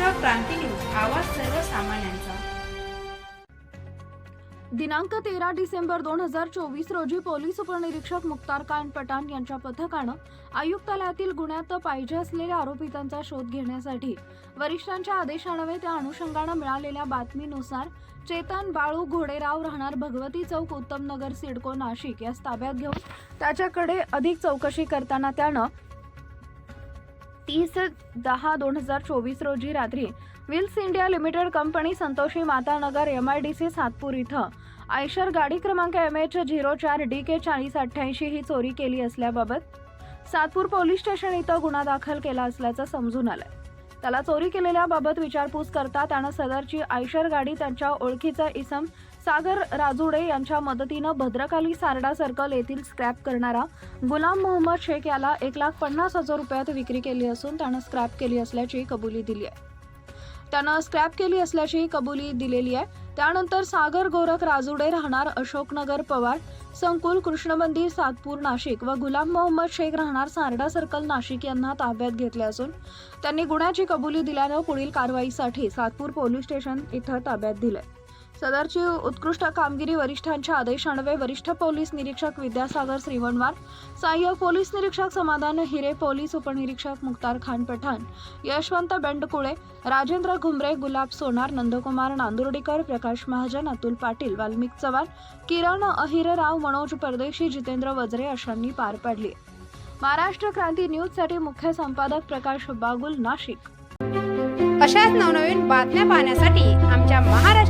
महाराष्ट्र क्रांती news आवाज सर्वसामान्यांचा. दिनांक तेरा डिसेंबर दोन हजार चोवीस रोजी पोलीस उपनिरीक्षक मुक्तार खान पठाण यांच्या पथकानं आयुक्तालयातील गुन्ह्यात पाहिजे असलेल्या आरोपितांचा शोध घेण्यासाठी वरिष्ठांच्या आदेशानवे त्या अनुषंगानं मिळालेल्या बातमीनुसार चेतन बाळू घोडेराव राहणार भगवती चौक उत्तम नगर सिडको नाशिक यास ताब्यात घेऊन त्याच्याकडे अधिक चौकशी करताना त्यानं तीस दहा दोन हजार चोवीस रोजी रात्री Wills India limited company Santoshi Matanagar M I D C Satpur इथं. आयशर गाडी क्रमांक एम एच झिरो चार डी के चाळीस अठ्ठ्याऐंशी ही चोरी केली असल्याबाबत सातपूर पोलीस स्टेशन इथं गुन्हा दाखल केला असल्याचं समजून आलंय. त्याला चोरी केलेल्याबाबत विचारपूस करता त्यानं सदरची आयशर गाडी त्यांच्या ओळखीचा इसम सागर राजुडे यांच्या मदतीनं भद्रकाली सारडा सर्कल येथील स्क्रॅप करणारा गुलाम मोहम्मद शेख याला एक लाख पन्नास हजार रुपयात विक्री केली असून त्यानं स्क्रॅप केली असल्याची कबुली दिली आहे. त्यानं स्क्रॅप केली असल्याची कबुली दिलेली आहे. त्यानंतर सागर गोरख राजुडे राहणार अशोकनगर पवार संकुल कृष्ण मंदिर सातपूर नाशिक व गुलाम मोहम्मद शेख राहणार सारडा सर्कल नाशिक यांना ताब्यात घेतले असून त्यांनी गुन्ह्याची कबुली दिल्यानं पुढील कारवाईसाठी सातपूर पोलीस स्टेशन इथं ताब्यात दिलंय. सदरची उत्कृष्ट कामगिरी वरिष्ठांच्या आदेशान्वये वरिष्ठ पोलीस निरीक्षक विद्यासागर श्रीवणवार सहाय्यक पोलीस निरीक्षक समाधान हिरे पोलीस उपनिरीक्षक मुक्तार खान पठाण यशवंत बेंडकुळे राजेंद्र घुमरे गुलाब सोनार नंदकुमार नांदुर्डीकर प्रकाश महाजन अतुल पाटील वाल्मिक चव्हाण किरण अहिरराव मनोज परदेशी जितेंद्र वजरे अशांनी पार पाडली. महाराष्ट्र क्रांती न्यूजसाठी मुख्य संपादक प्रकाश बागुल नाशिक. अशाच नवनवीन बातम्या पाहण्यासाठी आमच्या महाराष्ट्र